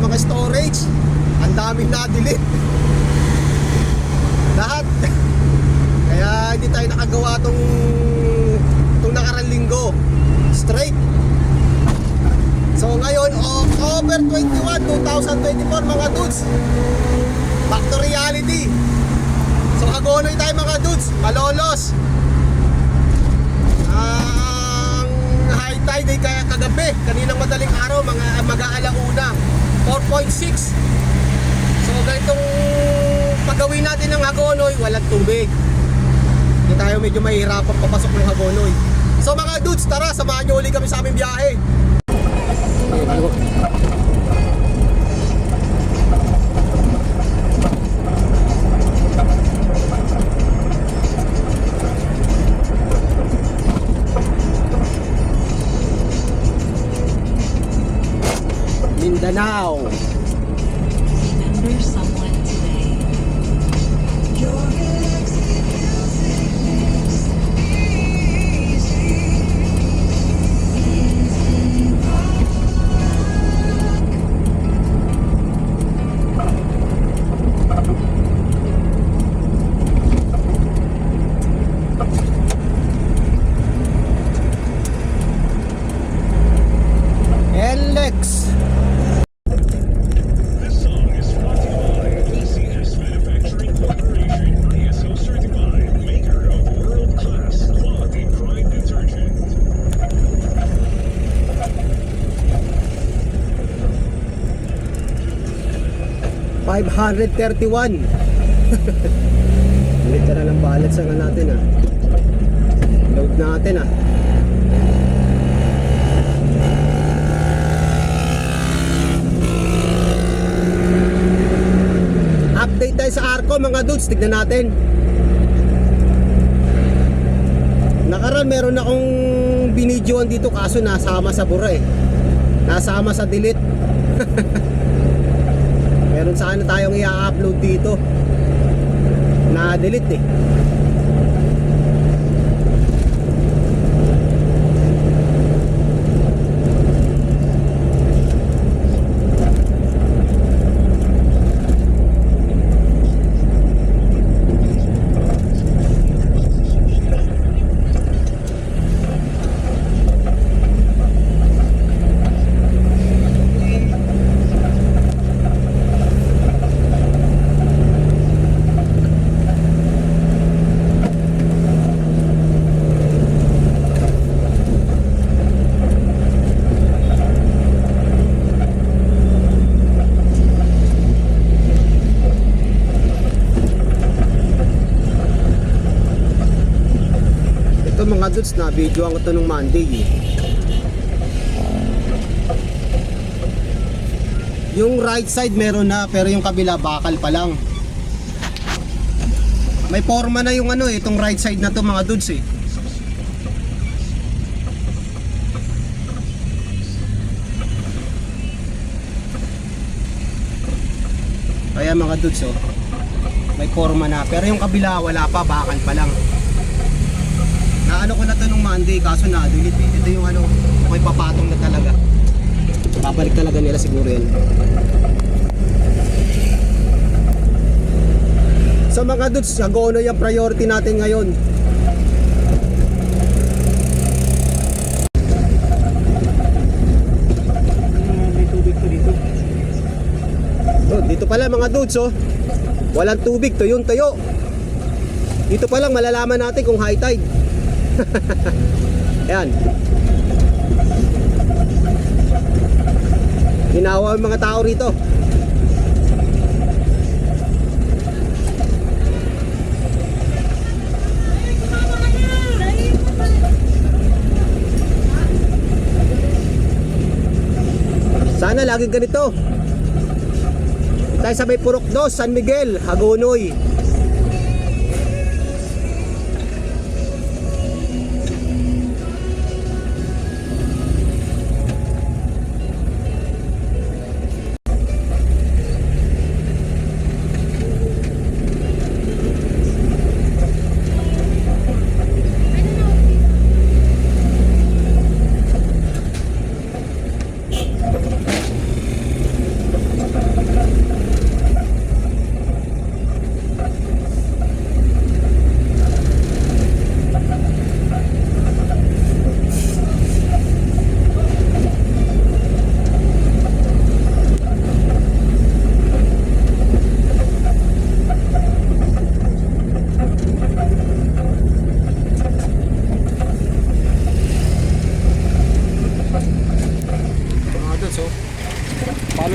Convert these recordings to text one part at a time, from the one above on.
mga storage. Ang daming na-delete. Lahat. Kaya hindi tayo nakagawa tong tong nakarang linggo. Straight. So ngayon, October 21, 2024 mga dudes. Back to reality. So agonoy tayo mga dudes, malolos. Ang high tide ay kagabi, kaninang madaling araw, mga mag-aalauna, 4.6. So ganitong pagawin natin ng Hagonoy, walang tubig. Hindi tayo medyo mahihirapan papasok ng Hagonoy. So mga dudes, tara, samahan nyo ulit kami sa aming biyahe. Mindanao. 531 Liter na ng balance ang natin ah. Load natin ah. Update tayo sa Arco mga dudes. Tignan natin. Nakaraan meron akong binidyoan dito kaso nasama sa bura eh Nasama sa delete. Meron sana tayong i-upload dito. Na-delete eh. Dudes na video ang ito nung Monday eh. Yung right side meron na pero yung kabila bakal pa lang. May forma na yung ano eh, itong right side na to mga dudes eh. Kaya mga dudes oh, may forma na pero yung kabila wala pa, bakal pa lang. Naano ko na to nung Monday kaso na-delete eh. Ito yung ano, may papatong na talaga. Babalik talaga nila siguro yan. Sa mga dudes, agono yung priority natin ngayon. Oh, dito pala mga dudes oh. Walang tubig, tuyong tuyo. Dito pa lang malalaman natin kung high tide. Ayan. Ginawa ang mga tao rito. Sana laging ganito. Tayo sa may Purok 2, San Miguel, Hagonoy.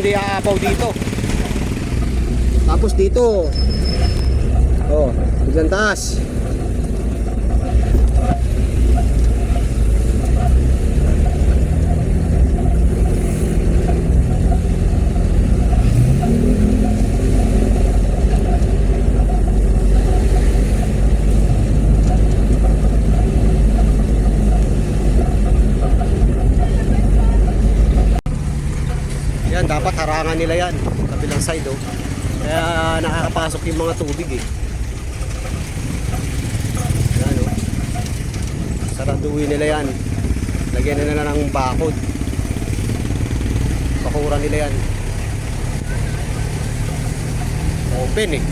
Hindi aapaw dito? Tapos dito. Oh, biglang taas. Nila yan. Kabilang side, oh. Kaya nakakapasok yung mga tubig, eh. Yan, oh. Saraduhin nila yan. Lagyan na nila ng bakod. Pakura nila yan. Open, eh.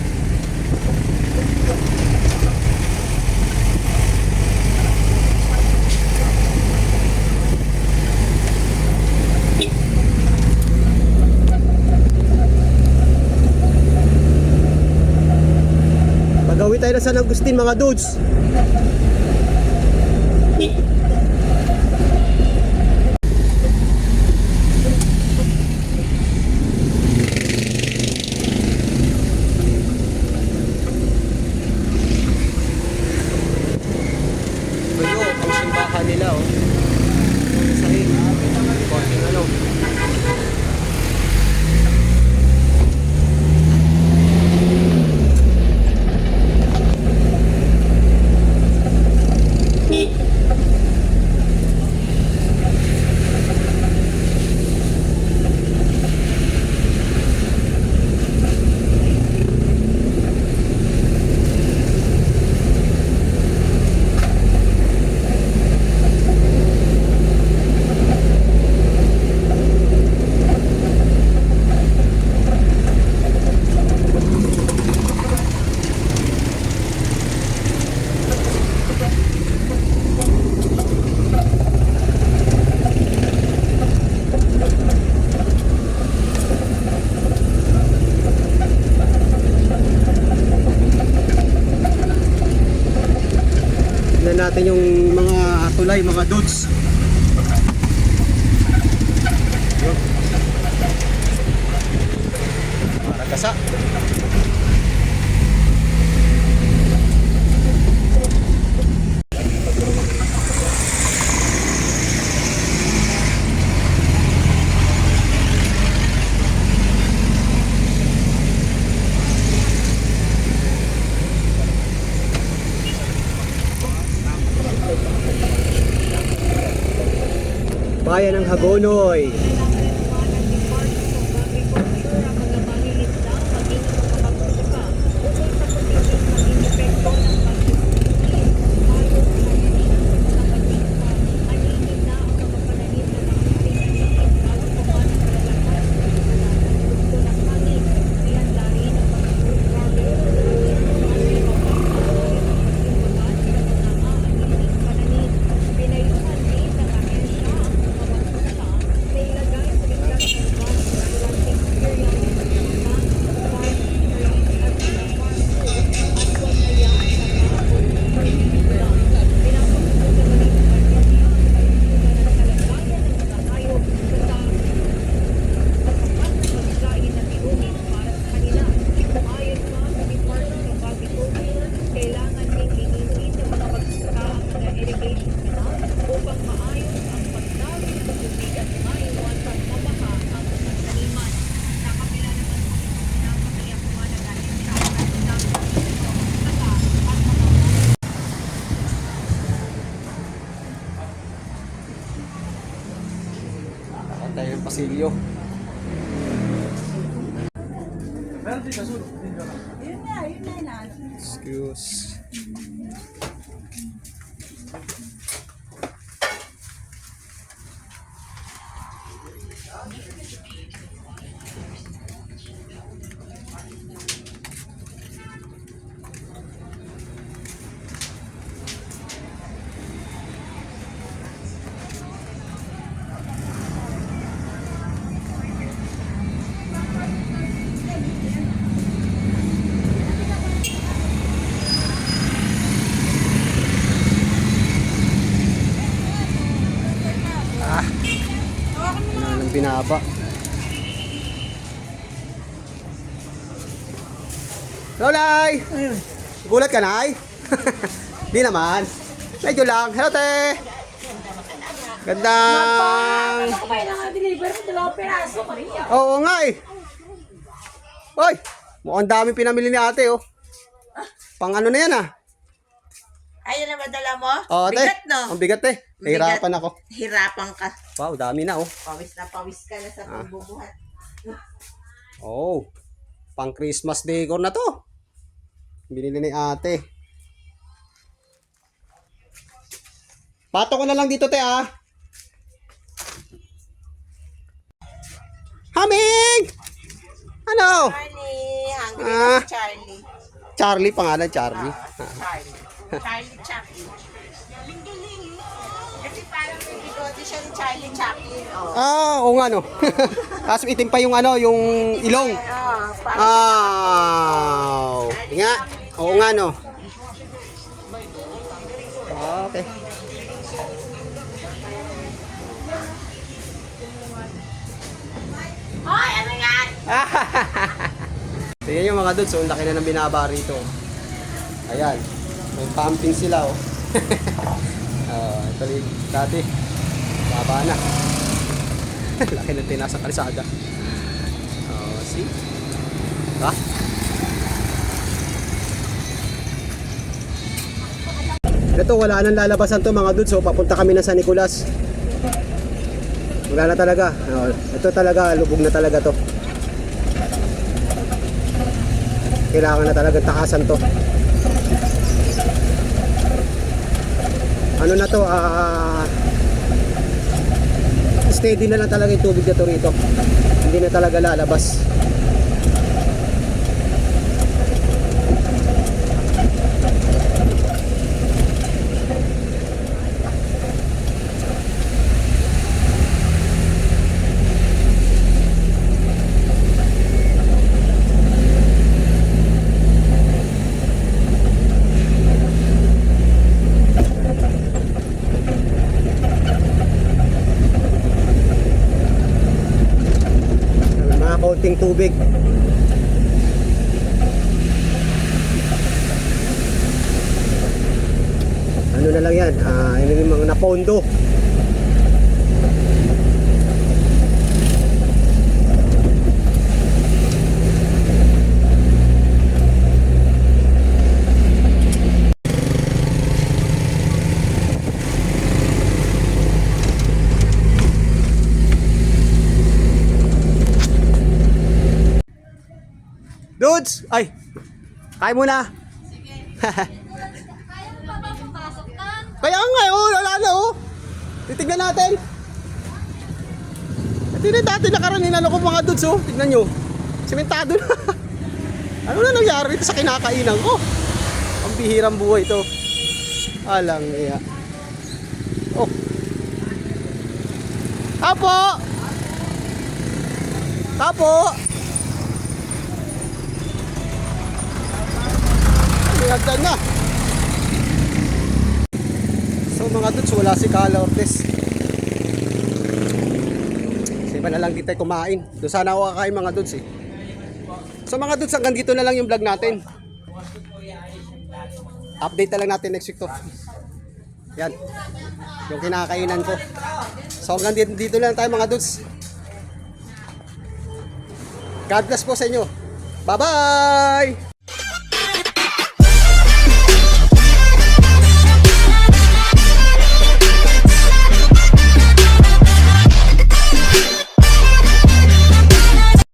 Na San Agustin, mga dudes. Tuyo, ang simbahan nila, oh. Sa konting ano. Tignan natin yung tulay, mga dudes. Hagonoy. kailangan ding linisin ng mga magsasaka ang mga irrigation canal upang maayos ang pagdami ng tubig at maiwasan mabaha ang mga taniman. Sa kabila naman po ito, pinapakayakuan na dahil sa ang dami ng saka at mga Pasilyo? Excuse. haba. Hello, Nay! Gulat ka, Nay? Di naman. Medyo lang. Hello, te! Gandang... Oo nga eh. Oy! Mukhang dami pinamili ni ate, oh. Pang ano na yan, ah. Ayun na madala mo? Oo, te. Bigat, no? Ang bigat, eh. Nahirapan ako. Hirapan ka. Wow, dami na, oh. Pawis na pawis ka na sa Ah. pagbubuhat. Oh, pang Christmas decor na to. Binili ni ate. Pato ko na lang dito, te, ah. Haming! Ano? Charlie, hungry Ah. Charlie. Charlie, pangalan Charlie. Charlie. Charlie Chaplin. Kasi parang may bigote siya ni Charlie Chaplin. Oh. Ah, oo nga, no. Tapos itim pa yung ano, yung ilong. Oh, parang Ah, nga. Oo nga, no. Okay. Hoy, ano yan? Tingnan nyo mga dudes, so ang laki na ng binaba rito. Ayan, may pumping sila oh. oh ito rin, dati. Baba na. laki ng tinas sa kalsada. Oh, see? Ha? Ito, wala nang lalabasan to mga dudes, so papunta kami na San Nicolas. Wala na talaga. Oh, ito talaga, lubog na talaga to. kailangan na talaga takasan to ano na to ah steady na lang talaga yung tubig na to rito. Hindi na talaga lalabas mga kaunting tubig. Ano na lang yan? Yun yung mga napondo Dudes! Ay! Kain muna! Kaya nga, oh, wala na, oh. Titignan natin. Ito na dati nakaraan ano ko mga dudes, oh. Tignan nyo. Sementado na. ano na nangyari dito sa kinakainan ko? Ang bihirang buhay ito. Alang iya. Oh. Tapo! Hagdan na. So mga dudes, wala si Kala Ortiz. Iba na lang dito kumain. Doon sana ako kakain mga dudes eh. So mga dudes, hanggang dito na lang yung vlog natin. Update na lang natin next week to. Yan. Yung kinakainan ko. So hanggang dito, dito lang tayo mga dudes. God bless po sa inyo. Bye-bye!